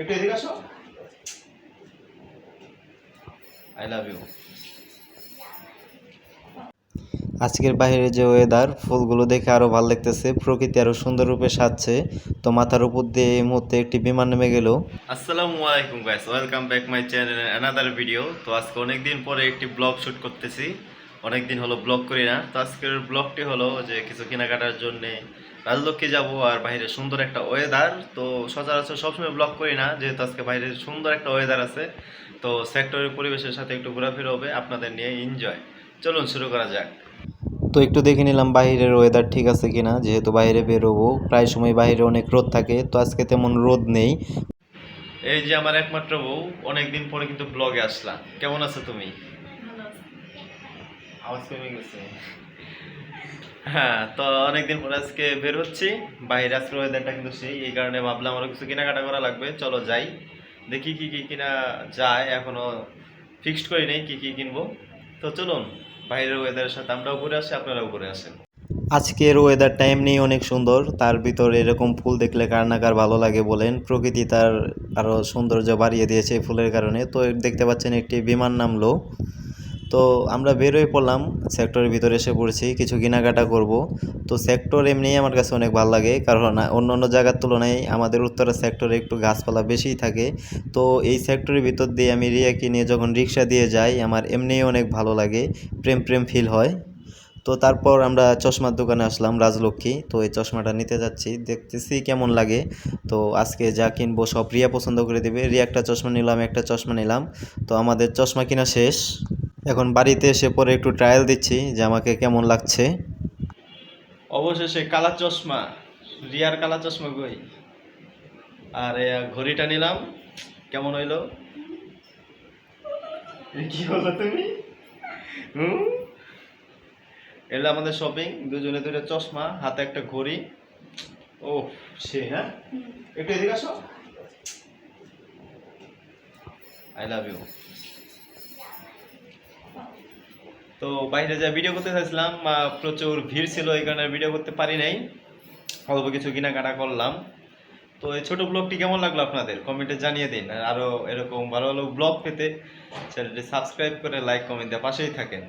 একটু এদিকে আসো। আই লাভ ইউ আজকের বাইরে যে ওয়েদার ফুলগুলো দেখে আরও ভালো লাগতেছে প্রকৃতি আরও সুন্দর রূপে সাজছে। তো মাথার উপর দিয়ে এই মুহূর্তে একটি বিমান নেমে গেল। আসসালামু আলাইকুম guys welcome back my channel another video তো আজকে অনেক দিন পরে একটি ব্লগ শুট করতেছি। অনেক দিন হলো ব্লগ করি না। তো আজকের ব্লগটি হলো যে কিছু কেনাকাটার জন্যে রাজলক্ষ্মী যাব আর বাইরে সুন্দর একটা ওয়েদার তো সচরাচর সবসময় ব্লগ করি না যেহেতু আজকে বাইরে সুন্দর একটা ওয়েদার আছে তো সেক্টরের পরিবেশের সাথে একটু ঘোরাফেরা হবে আপনাদের নিয়ে এনজয় চলুন শুরু করা যাক। তো একটু দেখে নিলাম বাইরের ওয়েদার ঠিক আছে কিনা যেহেতু বাইরে বেরোবো প্রায় সময় বাইরে অনেক রোদ থাকে তো আজকে তেমন রোদ নেই। এই যে আমার একমাত্র বউ অনেকদিন পরে কিন্তু ব্লগে আসলাম। কেমন আছো তুমি? আওয়াজ কমে গেছে। হ্যাঁ তো অনেকদিন পরে আজকে বের হচ্ছি। বাইরে আজকে ওয়েদারটা কিন্তু সেই, এই কারণে ভাবলাম আরও কিছু কেনাকাটা করা লাগবে। চলো যাই, দেখি কি কি কিনা যায়। এখনও ফিক্সড করি নেই কি কি কিনবো। তো চলুন, বাইরের ওয়েদারের সাথে আমরাও ঘুরে আসি, আপনারাও ঘুরে আসেন। আজকের ওয়েদারটা এমনিই অনেক সুন্দর। তার ভিতরে এরকম ফুল দেখলে কার না কার ভালো লাগে বলেন। প্রকৃতি তার আরও সৌন্দর্য বাড়িয়ে দিয়েছে ফুলের কারণে। তো দেখতে পাচ্ছেন একটি বিমান নামলো। তো আমরা বেরোয় পড়লাম সেক্টরের ভিতরে এসে পড়ছি, কিছু কেনাকাটা করব। তো সেক্টর এমনিই আমার কাছে অনেক ভালো লাগে, কারণ অন্য অন্য জায়গার তুলনায় আমাদের উত্তরা সেক্টরে একটু গাছপালা বেশিই থাকে। তো এই সেক্টরের ভিতর দিয়ে আমি রিয়াকে নিয়ে যখন রিক্সা দিয়ে যাই, আমার এমনিই অনেক ভালো লাগে, প্রেম প্রেম ফিল হয়। তো তারপর আমরা চশমার দোকানে আসলাম, রাজলক্ষ্মী। তো এই চশমাটা নিতে যাচ্ছি, দেখতেছি কেমন লাগে। তো আজকে যা কিনবো সব রিয়া পছন্দ করে দেবে। রিয়া একটা চশমা নিলাম, একটা চশমা নিলাম। তো আমাদের চশমা কিনা শেষ। এখন বাড়িতে এসে পরে একটু ট্রায়াল দিচ্ছি যে আমাকে কেমন লাগছে। অবশেষে কালা চশমা রিয়ার কালা চশমা কই আর এ, ঘড়িটা নিলাম কেমন হইল? কি হলো তুমি? হুম? এলো আমাদের শপিং দুজনে দুটো চশমা হাতে একটা ঘড়ি। ও সে হ্যাঁ? একটু এদিকে আসো। আই লাভ ইউ তো বাইরে যা ভিডিও করতে চাইছিলাম প্রচুর ভিড় ছিল, এই কারণে ভিডিও করতে পারি নাই। অল্প কিছু কেনাকাটা করলাম। তো এই ছোটো ব্লগটি কেমন লাগল আপনাদের? কমেন্টে জানিয়ে দিন। আর আরও এরকম ভালো ভালো ব্লগ পেতে চ্যানেলটি সাবস্ক্রাইব করে লাইক কমেন্ট দিয়ে পাশেই থাকেন।